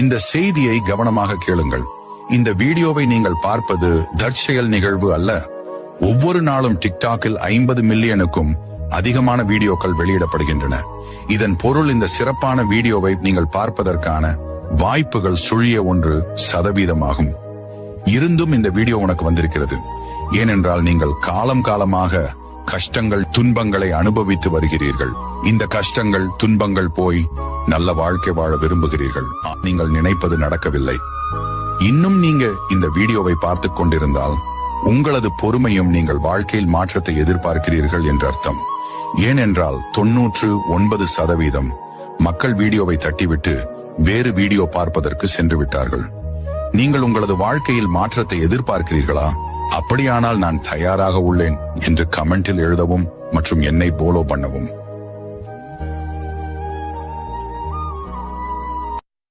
இந்த செய்தியை கவனமாக கேளுங்கள். இந்த வீடியோவை நீங்கள் பார்ப்பது தற்செயல் நிகழ்வு அல்ல. ஒவ்வொரு நாளும் டிக்டாக்கில் ஐம்பது மில்லியனுக்கும் அதிகமான வீடியோக்கள் வெளியிடப்படுகின்றன. இதன் பொருள் இந்த சிறப்பான வீடியோவை நீங்கள் பார்ப்பதற்கான வாய்ப்புகள் சுழிய ஒன்று சதவீதமாகும். இருந்தும் இந்த வீடியோ உனக்கு வந்திருக்கிறது. ஏனென்றால் நீங்கள் காலம் காலமாக கஷ்டங்கள் துன்பங்களை அனுபவித்து வருகிறீர்கள். இந்த கஷ்டங்கள் துன்பங்கள் போய் நல்ல வாழ்க்கை வாழ விரும்புகிறீர்கள். நீங்கள் நினைப்பது நடக்கவில்லை. இன்னும் நீங்க இந்த வீடியோவை பார்த்து கொண்டிருந்தால் உங்களது பொறுமையும் நீங்கள் வாழ்க்கையில் மாற்றத்தை எதிர்பார்க்கிறீர்கள் என்று அர்த்தம். ஏனென்றால் தொன்னூற்று ஒன்பது சதவீதம் மக்கள் வீடியோவை தட்டிவிட்டு வேறு வீடியோ பார்ப்பதற்கு சென்று விட்டார்கள். நீங்கள் உங்களது வாழ்க்கையில் மாற்றத்தை எதிர்பார்க்கிறீர்களா? அப்படியானால் நான் தயாராக உள்ளேன் என்று கமெண்டில் எழுதவும் மற்றும் என்னை போலோ பண்ணவும்.